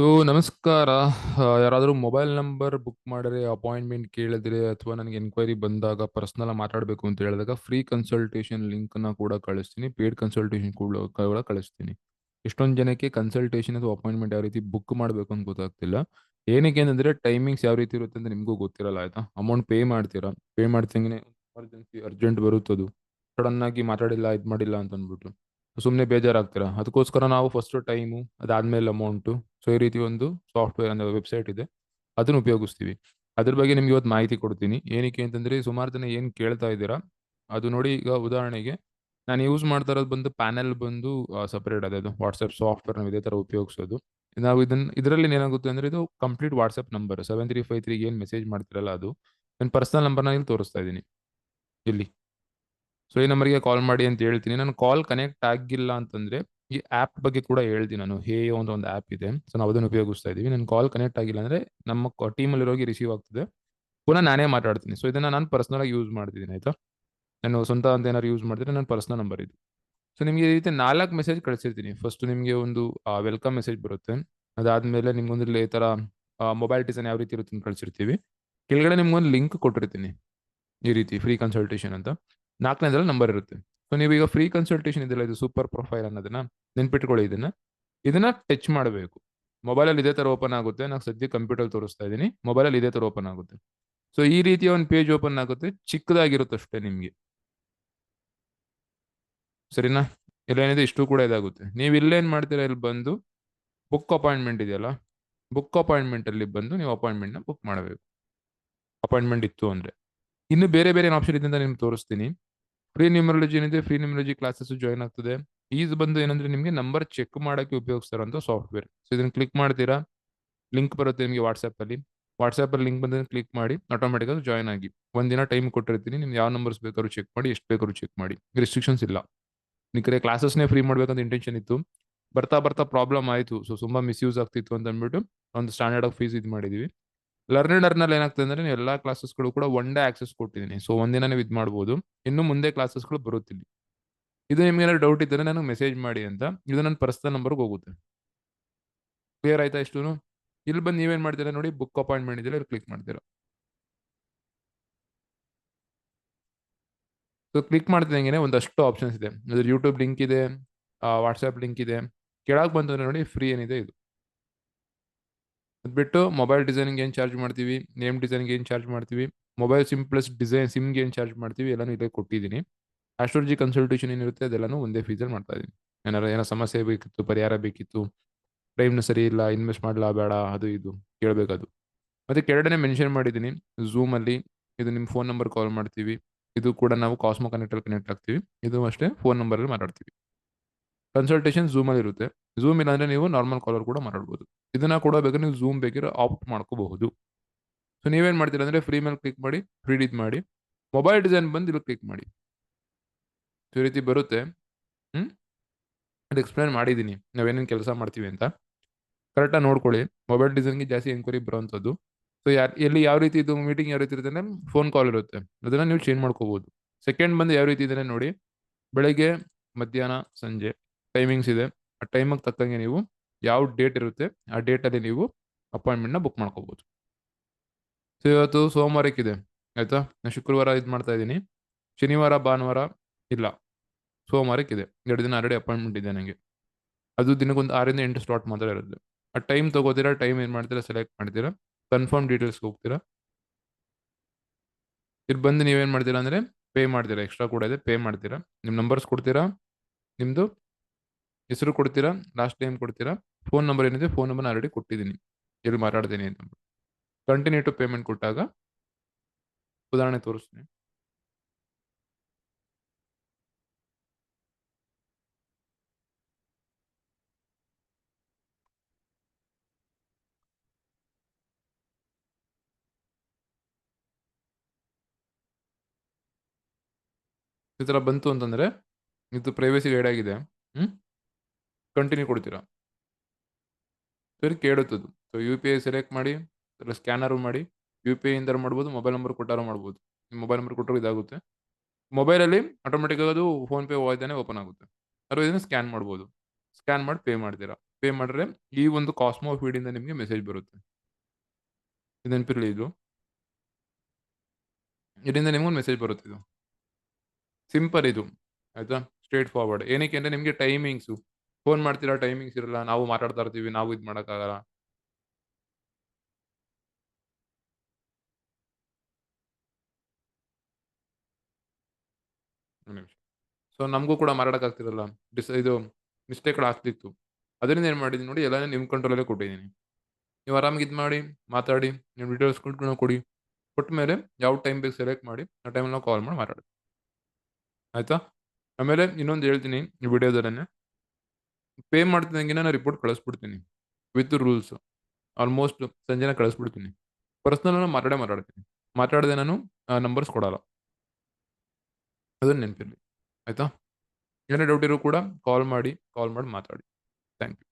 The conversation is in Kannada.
ಸೊ ನಮಸ್ಕಾರ. ಯಾರಾದರೂ ಮೊಬೈಲ್ ನಂಬರ್ ಬುಕ್ ಮಾಡಿದ್ರೆ ಅಪಾಯಿಂಟ್ಮೆಂಟ್ ಕೇಳಿದ್ರೆ ಅಥವಾ ನನಗೆ ಎನ್ಕ್ವೈರಿ ಬಂದಾಗ ಪರ್ಸ್ನಲ್ ಮಾತಾಡಬೇಕು ಅಂತ ಹೇಳಿದಾಗ ಫ್ರೀ ಕನ್ಸಲ್ಟೇಷನ್ ಲಿಂಕ್ನ ಕೂಡ ಕಳಿಸ್ತೀನಿ. ಪೇಡ್ ಕನ್ಸಲ್ಟೇಷನ್ ಕೂಡ ಕೂಡ ಕಳಿಸ್ತೀನಿ. ಎಷ್ಟೊಂದು ಜನಕ್ಕೆ ಕನ್ಸಲ್ಟೇಷನ್ ಅಥವಾ ಅಪಾಯಿಂಟ್ಮೆಂಟ್ ಯಾವ ರೀತಿ ಬುಕ್ ಮಾಡಬೇಕು ಅಂತ ಗೊತ್ತಾಗ್ತಿಲ್ಲ. ಏನಕ್ಕೆ ಅಂತಂದ್ರೆ ಟೈಮಿಂಗ್ಸ್ ಯಾವ ರೀತಿ ಇರುತ್ತೆ ಅಂತ ನಿಮಗೂ ಗೊತ್ತಿರಲ್ಲ, ಆಯ್ತಾ? ಅಮೌಂಟ್ ಪೇ ಮಾಡ್ತೀರಾ? ಪೇ ಮಾಡ್ತಂಗೆ ಎಮರ್ಜೆನ್ಸಿ ಅರ್ಜೆಂಟ್ ಬರುತ್ತದು. ಸಡನ್ ಆಗಿ ಮಾತಾಡಿಲ್ಲ, ಇದು ಮಾಡಿಲ್ಲ ಅಂತ ಅಂದ್ಬಿಟ್ಟು. ಸುಮ್ಮನೆ ಬೇಜಾರಾಗ್ತೀರಾ? ಅದಕ್ಕೋಸ್ಕರ ನಾವು ಫಸ್ಟ್ ಟೈಮು ಅದಾದ್ಮೇಲೆ ಅಮೌಂಟು ಸೊ ಈ ರೀತಿ ಒಂದು ಸಾಫ್ಟ್ವೇರ್ ಅಂದರೆ ವೆಬ್ಸೈಟ್ ಇದೆ. ಅದನ್ನ ಉಪಯೋಗಿಸ್ತೀವಿ. ಅದ್ರ ಬಗ್ಗೆ ನಿಮ್ಗೆ ಇವತ್ತು ಮಾಹಿತಿ ಕೊಡ್ತೀನಿ. ಏನಕ್ಕೆ ಅಂತಂದ್ರೆ ಸುಮಾರು ಜನ ಏನ್ ಕೇಳ್ತಾ ಇದ್ದೀರಾ, ಅದು ನೋಡಿ ಈಗ ಉದಾಹರಣೆಗೆ ನಾನು ಯೂಸ್ ಮಾಡ್ತಾ ಇರೋದು ಬಂದು ಪ್ಯಾನೆಲ್ ಬಂದು ಸಪ್ರೇಟ್ ಅದೇ, ಅದು ವಾಟ್ಸಪ್ ಸಾಫ್ಟ್ವೇರ್ ನಾವು ಇದೇ ತರ ಉಪಯೋಗಿಸೋದು. ನಾವು ಇದನ್ನ ಇದರಲ್ಲಿ ಏನಾಗುತ್ತೆ ಅಂದ್ರೆ ಇದು complete WhatsApp number seven three five three ಏನು ಮೆಸೇಜ್ ಮಾಡ್ತಿರಲ್ಲ ಅದು, ನನ್ನ ಪರ್ಸನಲ್ ನಂಬರ್ನ ಇಲ್ಲಿ ತೋರಿಸ್ತಾ ಇದ್ದೀನಿ. ಇಲ್ಲಿ. ಸೊ ಈ ನಂಬರ್ಗೆ ಕಾಲ್ ಮಾಡಿ ಅಂತ ಹೇಳ್ತೀನಿ. ನಾನು ಕಾಲ್ ಕನೆಕ್ಟ್ ಆಗಿಲ್ಲ ಅಂತಂದ್ರೆ ಈ ಆ್ಯಪ್ ಬಗ್ಗೆ ಕೂಡ ಹೇಳ್ತೀನಿ ನಾನು. ಹೇ ಅಂತ ಒಂದು ಆ್ಯಪ್ ಇದೆ. ಸೊ ನಾವು ಅದನ್ನು ಉಪಯೋಗಿಸ್ತಾ ಇದ್ದೀವಿ ನನ್ನ ಕಾಲ್ ಕನೆಕ್ಟ್ ಆಗಿಲ್ಲ ಅಂದ್ರೆ ನಮ್ಮ ಟೀಮಲ್ಲಿ ಇರೋಗಿ ರಿಸೀವ್ ಆಗ್ತದೆ. ಪುನಃ ನಾನೇ ಮಾತಾಡ್ತೀನಿ. ಸೊ ಇದನ್ನ ನಾನು ಪರ್ಸ್ನಲ್ ಆಗಿ ಯೂಸ್ ಮಾಡ್ತಿದ್ದೀನಿ, ಆಯಿತಾ? ನಾನು ಸ್ವಂತ ಅಂತ ಏನಾದ್ರು ಯೂಸ್ ಮಾಡಿದ್ರೆ ನನ್ನ ಪರ್ಸನಲ್ ನಂಬರ್ ಇದು. ಸೊ ನಿಮಗೆ ಈ ರೀತಿ ನಾಲ್ಕು ಮೆಸೇಜ್ ಕಳಿಸಿರ್ತೀನಿ. ಫಸ್ಟ್ ನಿಮಗೆ ಒಂದು ವೆಲ್ಕಮ್ ಮೆಸೇಜ್ ಬರುತ್ತೆ. ಅದಾದ್ಮೇಲೆ ನಿಮ್ಗೊಂದು ಈ ತರ ಮೊಬೈಲ್ ಡಿಸೈನ್ ಯಾವ ರೀತಿ ಇರುತ್ತೆ ಕಳಿಸಿರ್ತೀವಿ. ಕೆಳಗಡೆ ನಿಮ್ಗೊಂದು ಲಿಂಕ್ ಕೊಟ್ಟಿರ್ತೀನಿ. ಈ ರೀತಿ ಫ್ರೀ ಕನ್ಸಲ್ಟೇಷನ್ ಅಂತ. ನಾಲ್ಕನೇದ್ರಲ್ಲಿ ನಂಬರ್ ಇರುತ್ತೆ. ಸೊ ನೀವು ಈಗ ಫ್ರೀ ಕನ್ಸಲ್ಟೇಷನ್ ಇದೆಲ್ಲ ಇದು ಸೂಪರ್ ಪ್ರೊಫೈಲ್ ಅನ್ನೋದನ್ನ ನೆನ್ಪಿಟ್ಕೊಳ್ಳಿ ಇದನ್ನ. ಇದನ್ನ ಟಚ್ ಮಾಡಬೇಕು. ಮೊಬೈಲಲ್ಲಿ ಇದೇ ತರ ಓಪನ್ ಆಗುತ್ತೆ. ನಾನು ಸದ್ಯ ಕಂಪ್ಯೂಟರ್ ತೋರಿಸ್ತಾ ಇದ್ದೀನಿ. ಮೊಬೈಲಲ್ಲಿ ಇದೇ ತರ ಓಪನ್ ಆಗುತ್ತೆ. ಸೊ ಈ ರೀತಿಯ ಒಂದು ಪೇಜ್ ಓಪನ್ ಆಗುತ್ತೆ. ಚಿಕ್ಕದಾಗಿರುತ್ತೆ ಅಷ್ಟೇ ನಿಮ್ಗೆ. ಸರಿನಾ? ಇಲ್ಲೇನಿದೆ ಇಷ್ಟು ಕೂಡ ಇದಾಗುತ್ತೆ. ನೀವು ಇಲ್ಲೇನು ಮಾಡ್ತೀರಾ, ಇಲ್ಲಿ ಬಂದು ಬುಕ್ ಅಪಾಯಿಂಟ್ಮೆಂಟ್ ಇದೆಯಲ್ಲ ಬುಕ್ ಅಪಾಯಿಂಟ್ಮೆಂಟ್ ಅಲ್ಲಿ ಬಂದು ನೀವು ಅಪಾಯಿಂಟ್ಮೆಂಟ್ನ ಬುಕ್ ಮಾಡಬೇಕು. ಅಪಾಯಿಂಟ್ಮೆಂಟ್ ಇತ್ತು ಅಂದ್ರೆ. ಇನ್ನು ಬೇರೆ ಬೇರೆ ಆಪ್ಷನ್ ಇದೆ ಅಂತ ನಿಮ್ಗೆ ತೋರಿಸ್ತೀನಿ. ಫ್ರೀ ನ್ಯೂಮರಾಲಜಿ ಏನಿದೆ ಫ್ರೀ ನ್ಯೂಮರಾಲಜಿ ಕ್ಲಾಸಸ್ ಜಾಯ್ನ್ ಆಗ್ತದೆ. ಈಸ್ ಬಂದು ಏನಂದ್ರೆ ನಿಮಗೆ ನಂಬರ್ ಚೆಕ್ ಮಾಡಕ್ಕೆ ಉಪಯೋಗಿಸ್ತಾರಂತ ಸಾಫ್ಟ್ವೇರ್ ಸೊ ಇದನ್ನ ಕ್ಲಿಕ್ ಮಾಡ್ತೀರಾ? ಲಿಂಕ್ ಬರುತ್ತೆ ನಿಮಗೆ ವಾಟ್ಸ್ಆ್ಯಪ್ ಅಲ್ಲಿ. ವಾಟ್ಸ್ಆ್ಯಪ್ ಅಲ್ಲಿ ಲಿಂಕ್ ಬಂದ್ರೆ ಕ್ಲಿಕ್ ಮಾಡಿ ಆಟೋಮೆಟಿಕ್ ಅದು ಜಾಯ್ನ್ ಆಗಿ. ಒಂದಿನ ಟೈಮ್ ಕೊಟ್ಟಿರ್ತೀನಿ, ನಿಮ್ಗೆ ಯಾವ ನಂಬರ್ಸ್ ಬೇಕಾದ್ರೂ ಚೆಕ್ ಮಾಡಿ, ಎಷ್ಟು ಬೇಕಾದ್ರೂ ಚೆಕ್ ಮಾಡಿ. ರಿಸ್ಟ್ರಿಕ್ಷನ್ಸ್ ಇಲ್ಲ. ನಿಖರೆ ಕ್ಲಾಸಸ್ನೇ ಫ್ರೀ ಮಾಡ್ಬೇಕಂತ ಇಂಟೆನ್ಷನ್ ಇತ್ತು. ಬರ್ತಾ ಬರ್ತಾ ಪ್ರಾಬ್ಲಮ್ ಆಯಿತು. ಸೊ ತುಂಬಾ ಮಿಸ್ಯೂಸ್ ಆಗ್ತಿತ್ತು ಅಂತ ಅಂದ್ಬಿಟ್ಟು ಒಂದು ಸ್ಟ್ಯಾಂಡರ್ಡ್ ಆಫ್ ಫೀಸ್ ಇದು ಮಾಡಿದೀವಿ. ಲರ್ನರ್ನಲ್ಲಿ ಏನಾಗ್ತದೆ ಅಂದ್ರೆ ನೀವು ಎಲ್ಲಾ ಕ್ಲಾಸಸ್ಗಳು ಕೂಡ ಒನ್ ಡೇ ಆಕ್ಸೆಸ್ ಕೊಟ್ಟಿದ್ದೀನಿ ಸೊ ಒಂದಿನ ನೀವು ಇದು ಮಾಡ್ಬೋದು. ಇನ್ನು ಮುಂದೆ ಕ್ಲಾಸಸ್ಗಳು ಬರುತ್ತಿಲ್ಲ ಇದು ನಿಮ್ಗೆ ಡೌಟ್ ಇದ್ದರೆ ನನಗೆ ಮೆಸೇಜ್ ಮಾಡಿ ಅಂತ. ಇದು ನನ್ನ ಪರ್ಸನಲ್ ನಂಬರ್ಗೆ ಹೋಗುತ್ತೆ. ಕ್ಲಿಯರ್ ಆಯ್ತಾ ಇಷ್ಟು ಇಲ್ಲಿ ಬಂದು ನೀವೇನ್ ಮಾಡ್ತೀರಾ ನೋಡಿ ಬುಕ್ ಅಪಾಯಿಂಟ್ಮೆಂಟ್ ಇದೆಯಲ್ಲ ಕ್ಲಿಕ್ ಮಾಡ್ತೀರಾ. ಸೊ ಕ್ಲಿಕ್ ಮಾಡ್ತಿದ್ದಂಗೆ ಒಂದಷ್ಟು ಆಪ್ಷನ್ಸ್ ಇದೆ. ಅದ್ರ ಯೂಟ್ಯೂಬ್ ಲಿಂಕ್ ಇದೆ ವಾಟ್ಸಪ್ ಲಿಂಕ್ ಇದೆ. ಕೆಳಗೆ ಬಂತಂದ್ರೆ ನೋಡಿ ಫ್ರೀ ಏನಿದೆ ಇದು. ಅದ್ ಬಿಟ್ಟು ಮೊಬೈಲ್ ಡಿಸೈನಿಂಗ್ ಏನು ಚಾರ್ಜ್ ಮಾಡ್ತೀವಿ ನೇಮ್ ಡಿಸೈನಿಂಗ್ ಏನು ಚಾರ್ಜ್ ಮಾಡ್ತೀವಿ ಮೊಬೈಲ್ ಸಿಮ್ ಪ್ಲಸ್ ಡಿಸೈನ್ ಸಿಮ್ಗೆ ಏನು ಚಾರ್ಜ್ ಮಾಡ್ತೀವಿ ಎಲ್ಲಾನು ಇಲ್ಲೇ ಕೊಟ್ಟಿದ್ದೀನಿ. ಆಸ್ಟ್ರಾಲಜಿ ಕನ್ಸಲ್ಟೇಷನ್ ಏನಿರುತ್ತೆ ಅದೆಲ್ಲನೂ ಒಂದೇ ಫೀಸಲ್ಲಿ ಮಾಡ್ತಾ ಇದ್ದೀನಿ. ಏನಾರ ಏನೋ ಸಮಸ್ಯೆ ಬೇಕಿತ್ತು, ಪರಿಹಾರ ಬೇಕಿತ್ತು ಟೈಮ್ನ ಸರಿ ಇಲ್ಲ ಇನ್ವೆಸ್ಟ್ ಮಾಡಲಾ ಬೇಡ, ಅದು ಇದು ಕೇಳಬೇಕದು ಮತ್ತು ಕೆಳಗಡೆ ಮೆನ್ಷನ್ ಮಾಡಿದ್ದೀನಿ ಝೂಮಲ್ಲಿ ಇದು ನಿಮ್ಮ ಫೋನ್ ನಂಬರ್ ಕಾಲ್ ಮಾಡ್ತೀವಿ. ಇದು ಕೂಡ ನಾವು ಕಾಸ್ಮೋ ಕನೆಕ್ಟಲ್ಲಿ ಕನೆಕ್ಟ್ ಆಗ್ತೀವಿ. ಇದು ಅಷ್ಟೇ ಫೋನ್ ನಂಬರಲ್ಲಿ ಮಾತಾಡ್ತೀವಿ. ಕನ್ಸಲ್ಟೇಷನ್ ಝೂಮಲ್ಲಿ ಇರುತ್ತೆ. ಝೂಮ್ ಇಲ್ಲ ಅಂದ್ರೆ ನೀವು ನಾರ್ಮಲ್ ಕಾಲರ್ ಕೂಡ ಮಾತಾಡ್ಬೋದು ಇದನ್ನ ಕೂಡ ಬೇಕಾದ್ರೆ ನೀವು ಝೂಮ್ ಬೇಕಿದ್ರೆ ಆಪ್ಟ್ ಮಾಡ್ಕೋಬಹುದು. ಸೊ ನೀವೇನು ಮಾಡ್ತೀರಾ ಅಂದ್ರೆ ಫ್ರೀ ಮೇಲೆ ಕ್ಲಿಕ್ ಮಾಡಿ ಫ್ರೀ ಇದು ಮಾಡಿ ಮೊಬೈಲ್ ಡಿಸೈನ್ ಬಂದು ಇಲ್ಲಿ ಕ್ಲಿಕ್ ಮಾಡಿ. ಈ ರೀತಿ ಬರುತ್ತೆ. ಹ್ಮ್? ಅದು ಎಕ್ಸ್ಪ್ಲೈನ್ ಮಾಡಿದ್ದೀನಿ ನಾವೇನೇನು ಕೆಲಸ ಮಾಡ್ತೀವಿ ಅಂತ. ಕರೆಕ್ಟಾಗಿ ನೋಡ್ಕೊಳ್ಳಿ. ಮೊಬೈಲ್ ಡಿಸೈನ್ಗೆ ಜಾಸ್ತಿ ಎನ್ಕ್ವೈರಿ ಬರೋವಂಥದ್ದು ಸೊ ಯಾರು, ಎಲ್ಲಿ ಯಾವ ರೀತಿ ಇದು ಮೀಟಿಂಗ್ ಯಾವ ರೀತಿ ಇರುತ್ತೆ ಅಂದರೆ ಫೋನ್ ಕಾಲ್ ಇರುತ್ತೆ. ಅದನ್ನು ನೀವು ಚೇಂಜ್ ಮಾಡ್ಕೋಬೋದು ಸೆಕೆಂಡ್ ಬಂದು ಯಾವ ರೀತಿ ಇದೆ ನೋಡಿ. ಬೆಳಗ್ಗೆ, ಮಧ್ಯಾಹ್ನ, ಸಂಜೆ. ಟೈಮಿಂಗ್ಸ್ ಇದೆ. ಆ ಟೈಮಿಗೆ ತಕ್ಕಂಗೆ ನೀವು ಯಾವ ಡೇಟ್ ಇರುತ್ತೆ, ಆ ಡೇಟಲ್ಲಿ ನೀವು ಅಪಾಯಿಂಟ್ಮೆಂಟ್ನ ಬುಕ್ ಮಾಡ್ಕೋಬೋದು. ಸೊ ಇವತ್ತು ಸೋಮವಾರಕ್ಕಿದೆ ಆಯಿತಾ? ನಾನು ಶುಕ್ರವಾರ ಇದು ಮಾಡ್ತಾ ಇದ್ದೀನಿ. ಶನಿವಾರ, ಭಾನುವಾರ ಇಲ್ಲ. ಸೋಮವಾರಕ್ಕಿದೆ ಎರಡು ದಿನ ಆಲ್ರೆಡಿ ಅಪಾಯಿಂಟ್ಮೆಂಟ್ ಇದೆ ನನಗೆ ಅದು ದಿನಕ್ಕೊಂದು ಆರಿಂದ ಎಂಟು ಸ್ಲಾಟ್ ಮಾತ್ರ ಇರುತ್ತೆ. ಆ ಟೈಮ್ ತೊಗೋತೀರಾ ಟೈಮ್ ಏನು ಮಾಡ್ತೀರಾ ಸೆಲೆಕ್ಟ್ ಮಾಡ್ತೀರಾ? ಕನ್ಫರ್ಮ್ ಡೀಟೇಲ್ಸ್ಗೆ ಹೋಗ್ತೀರಾ? ಇಲ್ಲಿ ಬಂದು ನೀವೇನು ಮಾಡ್ತೀರಾ ಅಂದರೆ ಪೇ ಮಾಡ್ತೀರಾ. ಎಕ್ಸ್ಟ್ರಾ ಕೂಡ ಇದೆ ಪೇ ಮಾಡ್ತೀರಾ. ನಿಮ್ಮ ನಂಬರ್ಸ್ ಕೊಡ್ತೀರಾ? ನಿಮ್ಮದು ಹೆಸರು ಕೊಡ್ತೀರಾ? ಲಾಸ್ಟ್ ಟೈಮ್ ಕೊಡ್ತೀರಾ? ಫೋನ್ ನಂಬರ್ ಏನಿದೆ? ಫೋನ್ ನಂಬರ್ ಆಲ್ರೆಡಿ ಕೊಟ್ಟಿದ್ದೀನಿ. ಎಲ್ಲಿ ಮಾತಾಡ್ತೀನಿ ಅಂತ. ಕಂಟಿನ್ಯೂ ಟು ಪೇಮೆಂಟ್ ಕೊಟ್ಟಾಗ ಉದಾಹರಣೆ ತೋರಿಸ್ತೀನಿ. ಈ ಥರ ಬಂತು ಅಂತಂದರೆ, ಇದು ಪ್ರೈವೇಸಿ ಗೈಡ್ ಆಗಿದೆ. ಹ್ಮ್? ಕಂಟಿನ್ಯೂ ಕೊಡ್ತೀರಾ? ಸರಿ ಕೇಳುತ್ತದು so U P I select ಮಾಡಿ ಅದರ ಸ್ಕ್ಯಾನರ್ ಮಾಡಿ ಯು ಪಿ ಐ ಇಂದ ಮಾಡ್ಬೋದು ಮೊಬೈಲ್ ನಂಬರ್ ಕೊಟ್ಟಾರು ಮಾಡ್ಬೋದು. ನಿಮ್ಮ ಮೊಬೈಲ್ ನಂಬರ್ ಕೊಟ್ಟರು ಇದಾಗುತ್ತೆ. ಮೊಬೈಲಲ್ಲಿ ಆಟೋಮೆಟಿಕ್ ಅದು ಫೋನ್ ಪೇ ಹೋಯ್ತಾನೆ ಓಪನ್ ಆಗುತ್ತೆ. ಅಥವಾ ಇದನ್ನು ಸ್ಕ್ಯಾನ್ ಮಾಡ್ಬೋದು. ಸ್ಕ್ಯಾನ್ ಮಾಡಿ ಪೇ ಮಾಡ್ತೀರಾ? ಪೇ ಮಾಡಿದ್ರೆ ಈ ಒಂದು ಕಾಸ್ಮೋ ಫೀಡಿಂದ ನಿಮಗೆ ಮೆಸೇಜ್ ಬರುತ್ತೆ. ಇದು ನೆನಪಿರಲಿ ಇದು? ಇದರಿಂದ ನಿಮ್ಗೊಂದು ಮೆಸೇಜ್ ಬರುತ್ತೆ ಇದು. ಸಿಂಪಲ್ ಇದು. ಆಯಿತಾ? ಸ್ಟ್ರೇಟ್ ಫಾರ್ವರ್ಡ್ ಏನಕ್ಕೆ ಅಂದರೆ ನಿಮಗೆ ಟೈಮಿಂಗ್ಸು ಫೋನ್ ಮಾಡ್ತೀರಾ ಟೈಮಿಂಗ್ಸ್ ಇರಲ್ಲ, ನಾವು ಮಾತಾಡ್ತಾ ಇರ್ತೀವಿ, ನಾವು ಇದು ಮಾಡೋಕ್ಕಾಗಲ್ಲ. ಸೊ ನಮಗೂ ಕೂಡ ಮಾತಾಡೋಕ್ಕಾಗ್ತಿರಲ್ಲ. ಡಿಸ್, ಇದು ಮಿಸ್ಟೇಕ್ಗಳು ಆಗ್ತಿತ್ತು. ಅದರಿಂದ ಏನು ಮಾಡಿದ್ದೀನಿ ನೋಡಿ ಎಲ್ಲ ನಿಮ್ಮ ಕಂಟ್ರೋಲಲ್ಲೇ ಕೊಟ್ಟಿದ್ದೀನಿ ನೀವು ಆರಾಮಾಗಿ ಇದು ಮಾಡಿ, ಮಾತಾಡಿ ನಿಮ್ಮ ಕೂಡ ಕೊಡಿ. ಕೊಟ್ಟ ಮೇಲೆ ಯಾವ ಟೈಮ್ ಬೇಕು ಸೆಲೆಕ್ಟ್ ಮಾಡಿ, ಆ ಟೈಮಲ್ಲಿ ನಾವು ಕಾಲ್ ಮಾಡಿ ಮಾತಾಡಿ ಆಯಿತಾ? ಆಮೇಲೆ ಇನ್ನೊಂದು ಹೇಳ್ತೀನಿ, ಈ ವಿಡಿಯೋದಲ್ಲೇ ಪೇ ಮಾಡ್ತಿದ್ದಂಗೆ ನಾನು ರಿಪೋರ್ಟ್ ಕಳಿಸ್ಬಿಡ್ತೀನಿ. ವಿತ್ ರೂಲ್ಸ್ ಆಲ್ಮೋಸ್ಟ್ ಸಂಜೆನ ಕಳಿಸ್ಬಿಡ್ತೀನಿ. ಪರ್ಸ್ನಲ್ ಮಾತಾಡೇ ಮಾತಾಡ್ತೀನಿ. ಮಾತಾಡದೆ ನಾನು ನಂಬರ್ಸ್ ಕೊಡಲ್ಲ. ಅದನ್ನು ನೆನಪಿರಲಿ. ಆಯ್ತಾ? ಏನೇ ಡೌಟ್ ಇರೋ ಕೂಡ ಕಾಲ್ ಮಾಡಿ ಕಾಲ್ ಮಾಡಿ ಮಾತಾಡಿ. Thank you